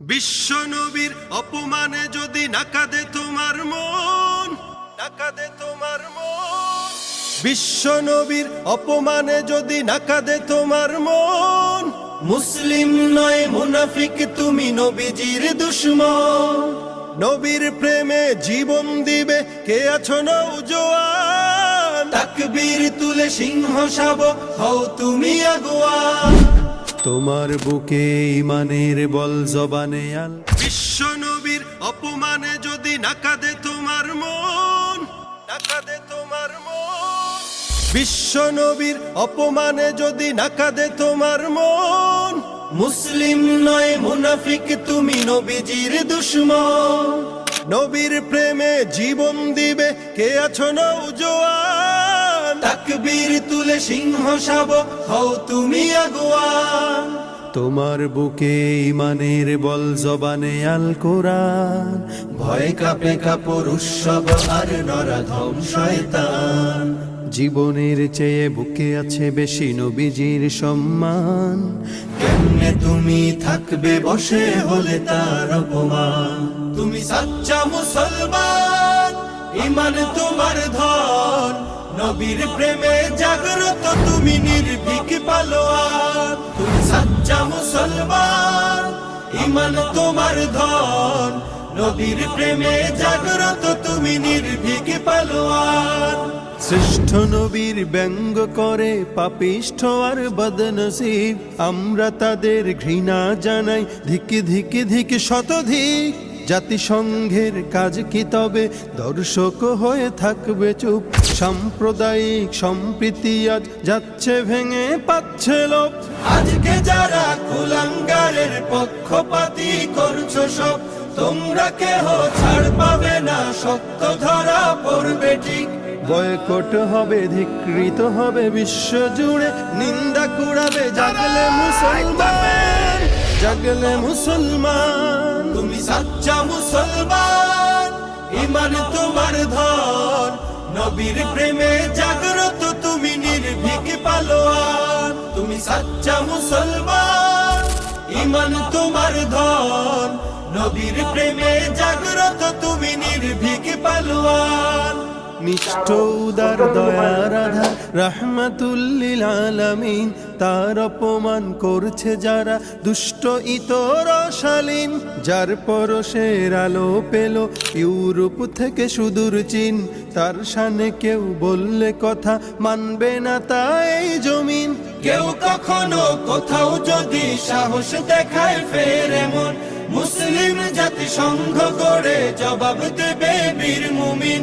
বিশ্ব নবীর অপমানে যদি নাকাদে তোমার মন নাকাদে তোমার মন। বিশ্ব নবীর অপমানে যদি নাকাদে তোমার মন, মুসলিম নয়, মুনাফিক তুমি নবীজির দুশ্মন। নবীর প্রেমে জীবন দিবে কে আছো নৌজোয়ান তাকবীর তুলে সিংহ শাবক হও তুমি আগুয়া তোমার বুকে ইমানের বল জবানে আল। বিশ্ব নবীর অপমানে যদি নাকাদে তোমার মন নাকাদে তোমার মন। বিশ্ব নবীর অপমানে যদি নাকাদে তোমার মন, মুসলিম নয়, মুনাফিক, তুমি নবীজির দুশ্মন। নবীর প্রেমে জীবন দিবে, কে আছো নৌজোয়ান তাকবীর তুলে সিংহ শাবক হও তুমি আগুয়ান। তোমার বুকে ইমানের বল জবানে আল কোরআন। ভয় কাপে উৎসব আর নরাধম শয়তান। জীবনের চেয়ে বুকে আছে বেশি নবীজির সম্মান। কেমনে তুমি থাকবে বসে হলে তার অপমান। তুমি সাচ্চা মুসলমান ইমান তোমার ধন। নবীর প্রেমে জাগ্রত তুমি নির্ভীক পালোয়ান। তুমি সাচ্চা মুসলমান ইমান তোমার ধন। নবীর প্রেমে জাগ্রত তুমি নির্ভীক পালোয়ান। শ্রেষ্ঠ নবীর ব্যঙ্গ করে পাপিষ্ঠ আর বদনসিব। আমরা তাদের ঘৃণা জানাই ধিকে ধিকে ধিকে শতধিক। জাতিসংঘের কাজ কি তবে? দর্শক হয়ে থাকবে চুপ। সাম্প্রদায়িক সম্প্রীতি আজ যাচ্ছে ভেঙে পাচ্ছে লোক আজকে যারা কুলাঙ্গারের পক্ষপাতি করছ সব তোমরা কেহ ছাড় পাবে না সত্য ধরা পড়বে ঠিক। বয়কট হবে ধিকৃত হবে বিশ্ব জুড়ে নিন্দা কুড়াবে জাগলে মুসলমান জাগলে মুসলমান, তুমি সাচ্চা মুসলমান, ইমান তোমার ধন, নবীর প্রেমে জাগ্রত তুমি নির্ভীক পালোয়ান, তুমি সাচ্চা মুসলমান, ইমান তোমার ধন, নবীর প্রেমে জাগ্রত তুমি নির্ভীক পালোয়ান। নিষ্ঠ উদার দয়ার আধার, রাহমাতুল্লিল আলামিন। তার অপমান করছে যারা দুষ্ট, ইতর শালীন যার পরশের আলো পেল ইউরোপ থেকে সুদূর চীন। তার সানে কেউ বললে কথা মানবে না তাই জমিন। কেউ কখনো কোথাও যদি সাহস দেখায় ফের এমন। মুসলিম জাতি সংঘ করে জবাব দেবে বীর মুমিন।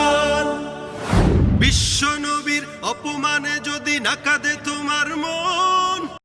অপমানে যদি নাকাদে তোমার মন